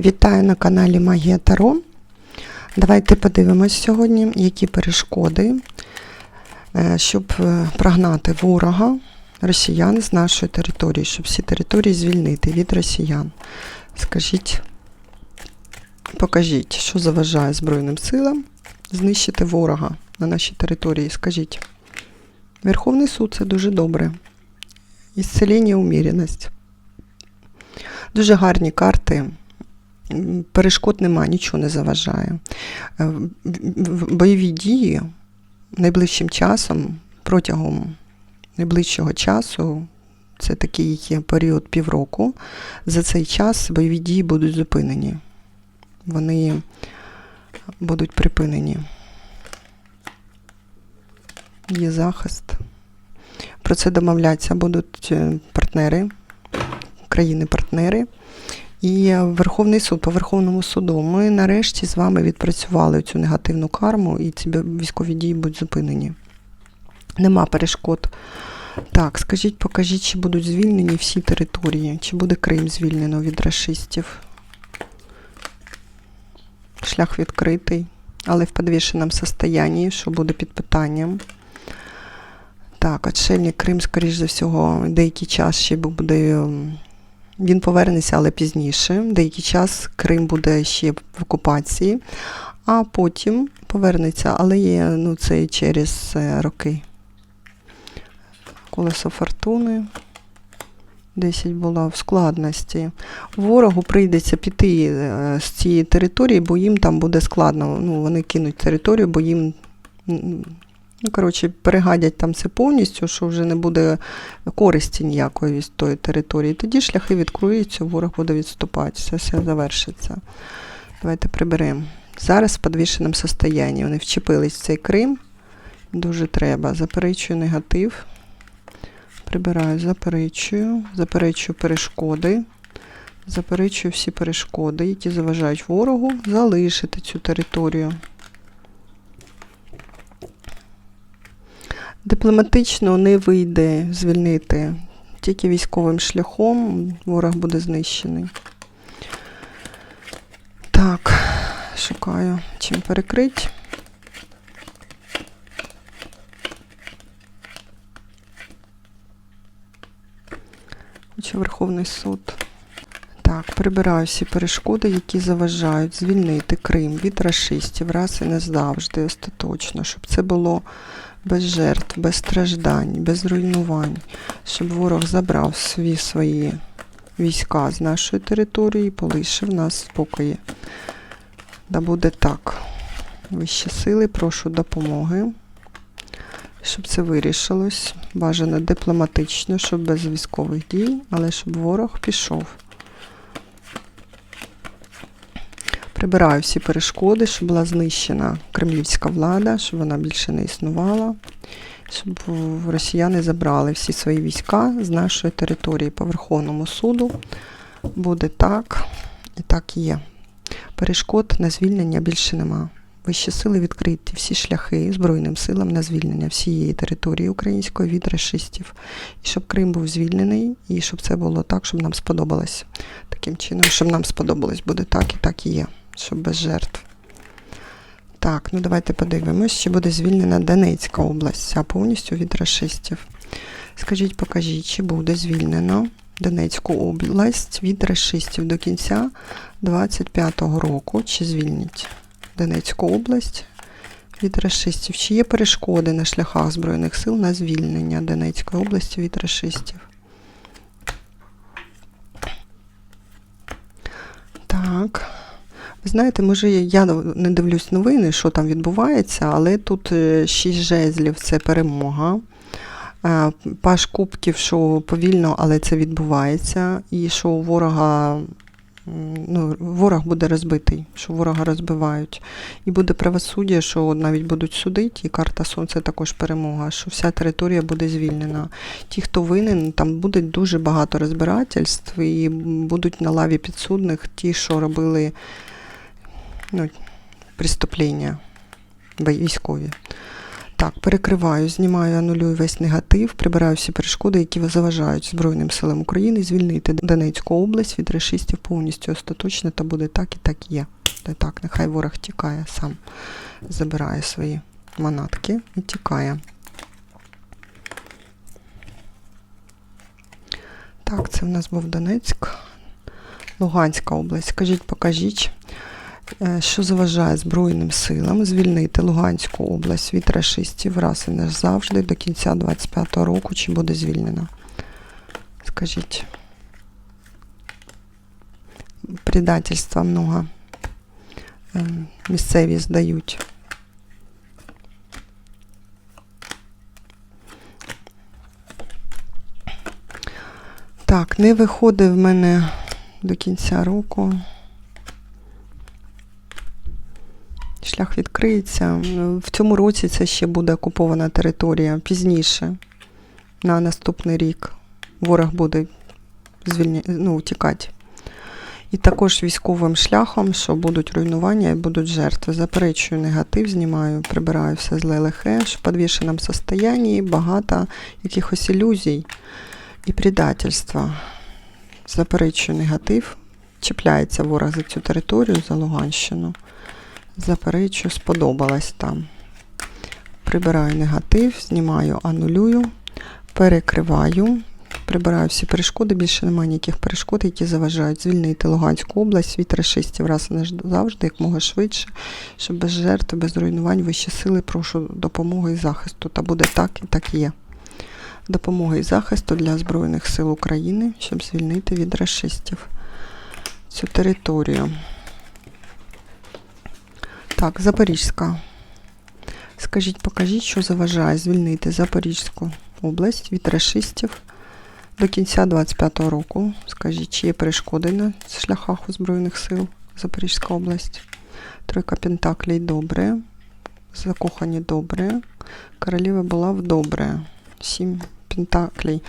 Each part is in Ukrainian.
Вітаю на каналі Магія Таро. Давайте подивимось сьогодні, які перешкоди, е, щоб е, прогнати ворога росіян з нашої території, щоб всі території звільнити від росіян. Скажіть, покажіть, що заважає Збройним силам знищити ворога на нашій території. Скажіть. Верховний суд це дуже добре. Ісцеління, уміряність. Дуже гарні карти. Перешкод нема, нічого не заважає. Е, Бойові дії найближчим часом, протягом найближчого часу, це такий період півроку, за цей час бойові дії будуть зупинені. Вони будуть припинені. Є захист. Про це домовляться будуть е, партнери, країни-партнери. І Верховний суд по Верховному суду. Ми нарешті з вами відпрацювали цю негативну карму, і ці військові дії будуть зупинені. Нема перешкод. Так, скажіть, покажіть, чи будуть звільнені всі території, чи буде Крим звільнено від расистів. Шлях відкритий, але в підвішеному состоянні, що буде під питанням. Так, отшельник Крим, скоріш за всього, деякий час ще буде. Він повернеться, але пізніше. Деякий час Крим буде ще в окупації, а потім повернеться, але є ну, це через е, роки. Колесо фортуни. 10 була в складності. Ворогу прийдеться піти е, з цієї території, бо їм там буде складно. Ну, вони кинуть територію, бо їм. Ну, коротше, перегадять там це повністю, що вже не буде користі ніякої з тої території. Тоді шляхи відкриються, ворог буде відступати, все, все завершиться. Давайте приберемо. Зараз в підвішеному состоянні вони вчепились в цей Крим. Дуже треба. Заперечую негатив. Прибираю, заперечую, заперечую перешкоди. Заперечую всі перешкоди, які заважають ворогу залишити цю територію. Дипломатично не вийде звільнити. Тільки військовим шляхом ворог буде знищений. Так, шукаю чим перекрити. Хоче Верховний суд. Так, прибираю всі перешкоди, які заважають звільнити Крим від рашистів раз і назавжди, остаточно, щоб це було без жертв, без страждань, без руйнувань, щоб ворог забрав свої свої війська з нашої території і полишив нас спокої. Да буде так. Вищі сили, прошу допомоги, щоб це вирішилось. Бажано дипломатично, щоб без військових дій, але щоб ворог пішов. Прибираю всі перешкоди, щоб була знищена кремлівська влада, щоб вона більше не існувала, щоб росіяни забрали всі свої війська з нашої території по Верховному суду. Буде так, і так є. Перешкод на звільнення більше нема. Вищі сили відкриті всі шляхи Збройним силам на звільнення всієї території української від расистів. І щоб Крим був звільнений, і щоб це було так, щоб нам сподобалось. Таким чином, щоб нам сподобалось, буде так і так і є, щоб без жертв. Так, ну давайте подивимось, чи буде звільнена Донецька область, вся повністю від расистів. Скажіть, покажіть, чи буде звільнено Донецьку область від расистів до кінця 25-го року, чи звільнять Донецьку область від расистів? Чи є перешкоди на шляхах Збройних сил на звільнення Донецької області від расистів? Так. Ви знаєте, може, я не дивлюсь новини, що там відбувається, але тут е, шість жезлів це перемога. Е, Паш кубків, що повільно, але це відбувається. І що у ворога ну, ворог буде розбитий, що ворога розбивають. І буде правосуддя, що навіть будуть судити, і карта Сонця також перемога, що вся територія буде звільнена. Ті, хто винен, там буде дуже багато розбирательств, і будуть на лаві підсудних ті, що робили ну, преступлення військові. Так, перекриваю, знімаю, анулюю весь негатив, прибираю всі перешкоди, які заважають Збройним силам України звільнити Донецьку область від рашистів повністю остаточно, та буде так і так є. Та так, нехай ворог тікає сам, забирає свої манатки і тікає. Так, це в нас був Донецьк, Луганська область. Скажіть, покажіть, що заважає Збройним силам звільнити Луганську область від рашистів раз і назавжди до кінця 25-го року, чи буде звільнена? Скажіть. Предательства много. Е, Місцеві здають. Так, не виходить в мене до кінця року. Шлях відкриється. В цьому році це ще буде окупована територія пізніше, на наступний рік. Ворог буде звільня... ну, тікати. І також військовим шляхом, що будуть руйнування і будуть жертви. Заперечую негатив, знімаю, прибираю все зле лихе, що в підвішеному состоянні багато якихось ілюзій і предательства. Заперечую негатив. Чіпляється ворог за цю територію, за Луганщину. Заперечую, сподобалось там. Прибираю негатив, знімаю, анулюю, перекриваю. Прибираю всі перешкоди, більше немає ніяких перешкод, які заважають звільнити Луганську область від рашистів раз і назавжди, як мога швидше, щоб без жертв, без руйнувань вищі сили прошу допомоги і захисту. Та буде так і так є. Допомоги і захисту для Збройних сил України, щоб звільнити від рашистів цю територію. Так, Запорізька. Скажіть, покажіть, що заважає звільнити Запорізьку область від рашистів до кінця 25-го року. Скажіть, чи є перешкоди на шляхах у Збройних сил Запорізька область? Тройка Пентаклей добре. Закохані добре. Королева була в добре. Сім Пентаклей.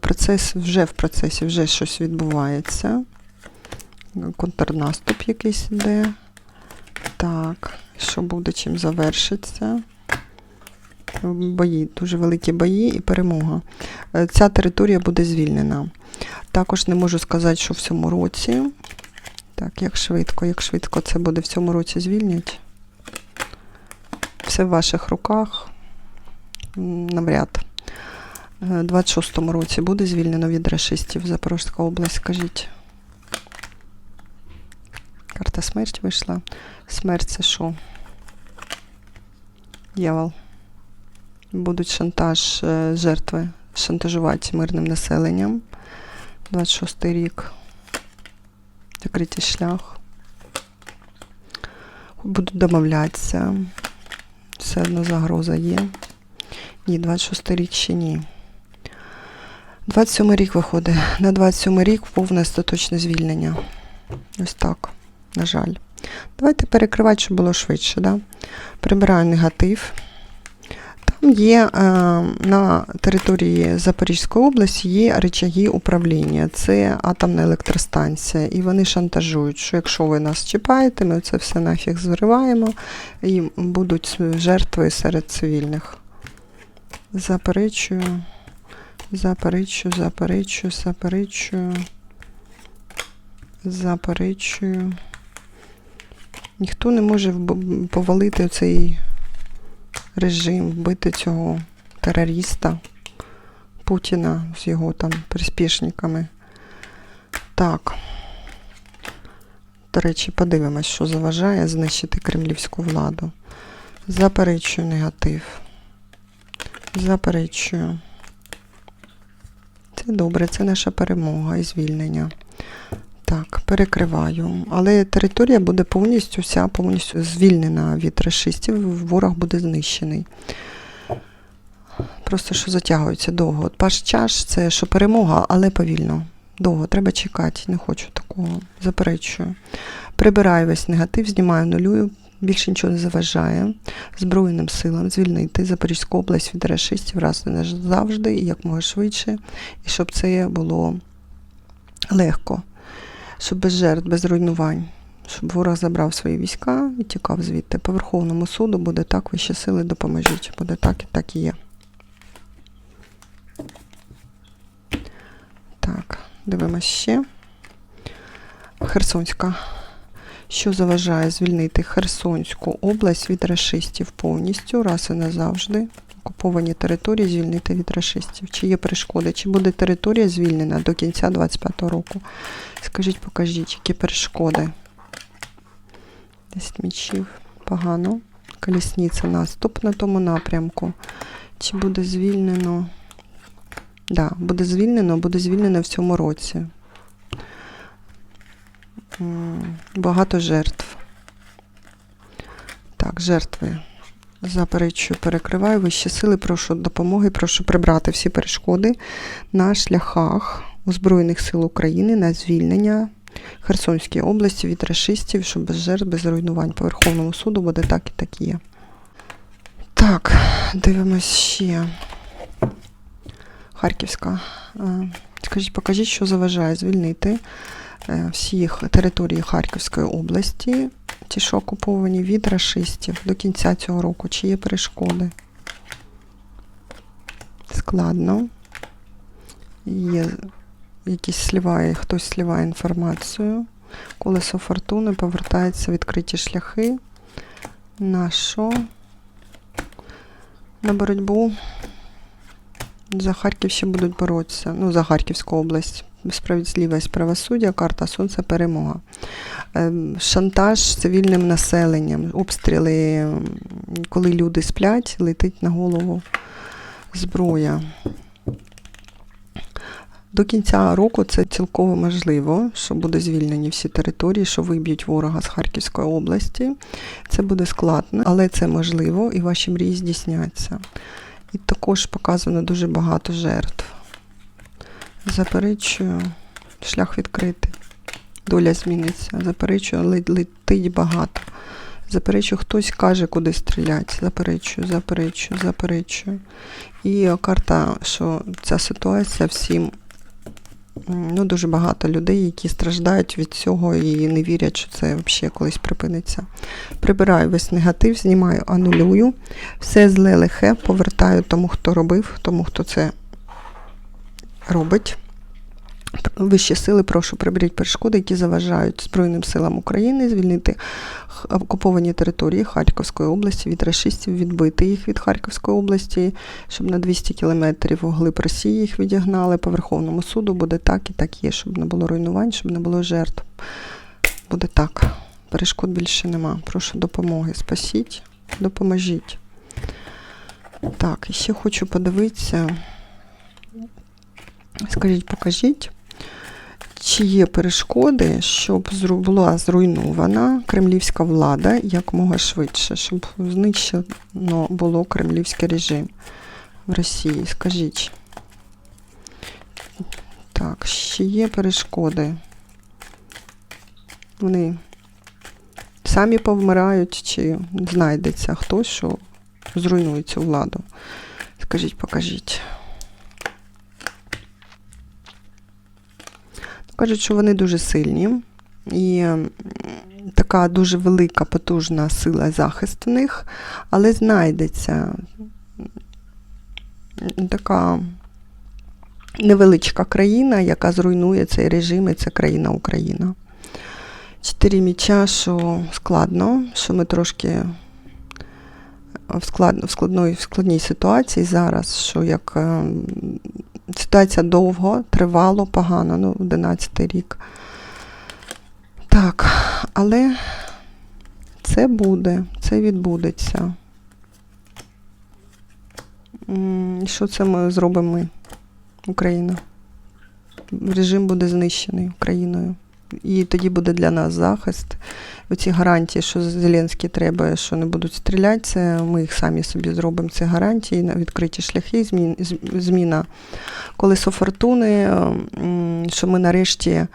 Процес вже в процесі, вже щось відбувається. Контрнаступ якийсь іде. Так, що буде, чим завершиться? Бої, дуже великі бої і перемога. Е, Ця територія буде звільнена. Також не можу сказати, що в цьому році. Так, як швидко, як швидко це буде в цьому році звільнять. Все в ваших руках. Навряд. Е, 26-му році буде звільнено від рашистів Запорізька область, скажіть. Карта смерть вийшла. Смерть це що? Дьявол. Будуть шантаж е, жертви шантажувати мирним населенням. 26 рік. Закритий шлях. Будуть домовлятися. Все одно загроза є. Ні, 26 рік ще ні. 27 рік виходить. На 27 рік повне остаточне звільнення. Ось так, на жаль. Давайте перекривати, щоб було швидше. Да? Прибираю негатив. Там є е, на території Запорізької області є речаги управління, це атомна електростанція. І вони шантажують, що якщо ви нас чіпаєте, ми це все нафіг зриваємо і будуть жертви серед цивільних. Заперечую, заперечую, заперечую, заперечую, заперечую. Ніхто не може повалити цей режим, вбити цього терориста Путіна з його там приспішниками. Так. До речі, подивимось, що заважає знищити кремлівську владу. Заперечую негатив. Заперечую. Це добре, це наша перемога і звільнення. Так, перекриваю. Але територія буде повністю вся повністю звільнена від расистів, ворог буде знищений. Просто що затягується довго. От паш чаш це що перемога, але повільно. Довго, треба чекати, не хочу такого. Заперечую. Прибираю весь негатив, знімаю нулюю, більше нічого не заважає. Збройним силам звільнити Запорізьку область від расистів раз і назавжди, і як можна швидше, і щоб це було легко щоб без жертв, без руйнувань, щоб ворог забрав свої війська і тікав звідти. По Верховному суду буде так, вищі сили допоможіть. Буде так і так і є. Так, дивимось ще. Херсонська. Що заважає звільнити Херсонську область від рашистів повністю, раз і назавжди? Окуповані території звільнити від рашистів. Чи є перешкоди? Чи буде територія звільнена до кінця 25-го року? Скажіть, покажіть, які перешкоди? Десять мічів. Погано. Колісниця наступ на тому напрямку. Чи буде звільнено? Да, буде звільнено, буде звільнено в цьому році. Багато жертв. Так, жертви. Заперечую, перекриваю вищі сили, прошу допомоги, прошу прибрати всі перешкоди на шляхах Озброєних сил України на звільнення Херсонської області від рашистів, щоб без жертв, без руйнувань по Верховному суду буде так і так є. Так, дивимось ще. Харківська. Е, Скажіть, покажіть, що заважає звільнити е, всіх території Харківської області, ті, що окуповані від рашистів до кінця цього року. Чи є перешкоди? Складно. Є якісь сліває, хтось сліває інформацію. Колесо фортуни повертається відкриті шляхи. На що? На боротьбу за Харків ще будуть боротися. Ну, за Харківську область. Справедливість правосуддя, карта Сонця, перемога. Ем, Шантаж цивільним населенням, обстріли, коли люди сплять, летить на голову зброя. До кінця року це цілково можливо, що буде звільнені всі території, що виб'ють ворога з Харківської області. Це буде складно, але це можливо і ваші мрії здійсняться. І також показано дуже багато жертв. Заперечую, шлях відкритий. Доля зміниться. Заперечую, летить багато. Заперечую, хтось каже, куди стріляти. Заперечую, заперечую, заперечую. І карта, що ця ситуація всім. Ну, дуже багато людей, які страждають від цього і не вірять, що це взагалі колись припиниться. Прибираю весь негатив, знімаю, анулюю. Все зле лихе повертаю тому, хто робив, тому, хто це робить. Вищі сили, прошу приберіть перешкоди, які заважають Збройним силам України звільнити окуповані території Харківської області від рашистів, відбити їх від Харківської області, щоб на 200 кілометрів вглиб Росії їх відігнали. По Верховному суду буде так і так є, щоб не було руйнувань, щоб не було жертв. Буде так. Перешкод більше нема. Прошу допомоги. Спасіть, допоможіть. Так, і ще хочу подивитися. Скажіть, покажіть, чи є перешкоди, щоб була зруйнована кремлівська влада якомога швидше, щоб знищено було кремлівський режим в Росії? Скажіть. Так, ще є перешкоди. Вони самі повмирають, чи знайдеться хтось, що зруйнує цю владу. Скажіть, покажіть. Кажуть, що вони дуже сильні і така дуже велика, потужна сила захист в них, але знайдеться така невеличка країна, яка зруйнує цей режим, і це країна Україна. Чотири міча, що складно, що ми трошки в, склад, в, складної, в складній ситуації зараз, що як е, ситуація довго, тривало, погано, ну, 11 рік. Так, але це буде, це відбудеться. Що це ми зробимо ми, Україна? Режим буде знищений Україною. І тоді буде для нас захист. Оці гарантії, що Зеленський треба, що не будуть стріляти, це ми їх самі собі зробимо. Це гарантії на відкриті шляхи, зміна колесо фортуни, що ми нарешті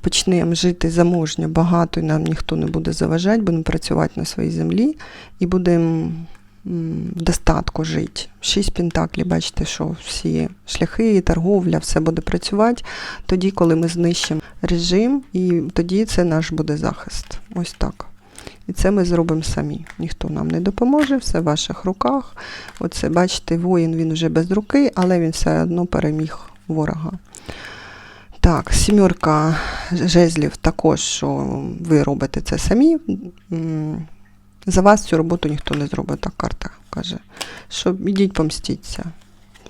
почнемо жити заможньо, багато, і нам ніхто не буде заважати, будемо працювати на своїй землі і будемо в достатку жити. Шість пентаклів, бачите, що всі шляхи, торговля, все буде працювати тоді, коли ми знищимо режим, і тоді це наш буде захист. Ось так. І це ми зробимо самі. Ніхто нам не допоможе, все в ваших руках. Оце, бачите, воїн він вже без руки, але він все одно переміг ворога. Так, сімерка жезлів також, що ви робите це самі. За вас цю роботу ніхто не зробить, так карта каже. Що ідіть помстіться.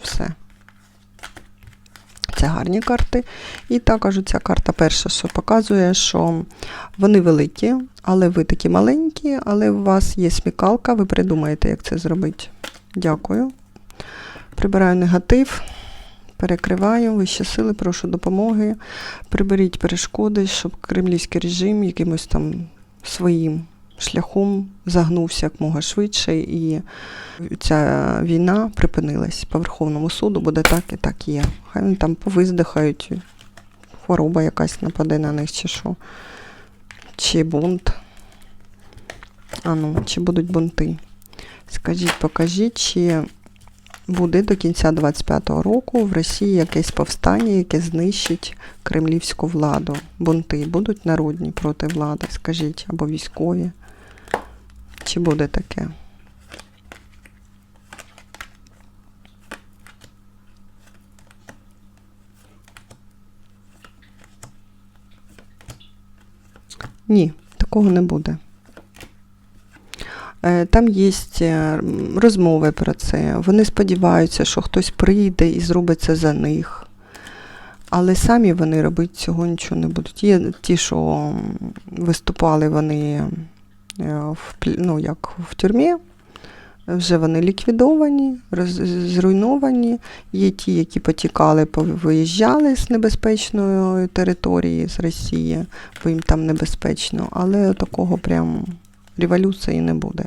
Все. Це гарні карти. І також ця карта перша, що показує, що вони великі, але ви такі маленькі, але у вас є смікалка, ви придумаєте, як це зробити. Дякую. Прибираю негатив, перекриваю, вищі сили, прошу допомоги. Приберіть перешкоди, щоб кремлівський режим якимось там своїм шляхом загнувся якмога швидше, і ця війна припинилась. По Верховному суду буде так і так є. Хай вони там повиздихають, хвороба якась нападе на них, чи що. Чи бунт. А ну, чи будуть бунти? Скажіть, покажіть, чи буде до кінця 25-го року в Росії якесь повстання, яке знищить кремлівську владу. Бунти будуть народні проти влади, скажіть, або військові. Чи буде таке? Ні, такого не буде. Е, Там є е, розмови про це. Вони сподіваються, що хтось прийде і зробить це за них. Але самі вони робити цього нічого не будуть. Є ті, що виступали вони в, ну, як в тюрмі, вже вони ліквідовані, роз- зруйновані. Є ті, які потікали, виїжджали з небезпечної території з Росії, бо їм там небезпечно, але такого прям революції не буде.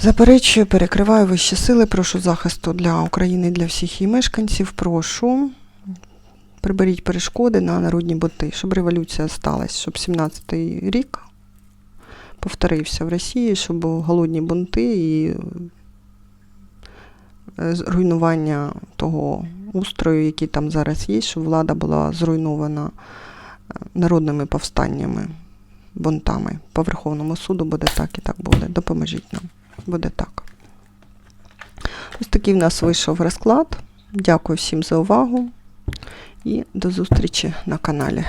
Заперечую, перекриваю вищі сили, прошу захисту для України, для всіх її мешканців. Прошу. Приберіть перешкоди на народні боти, щоб революція сталася, щоб 17-й рік повторився в Росії, щоб голодні бунти і е, з- руйнування того устрою, який там зараз є, щоб влада була зруйнована е, народними повстаннями, бунтами. По Верховному суду буде так і так буде. Допоможіть нам. Буде так. Ось такий в нас вийшов розклад. Дякую всім за увагу і до зустрічі на каналі.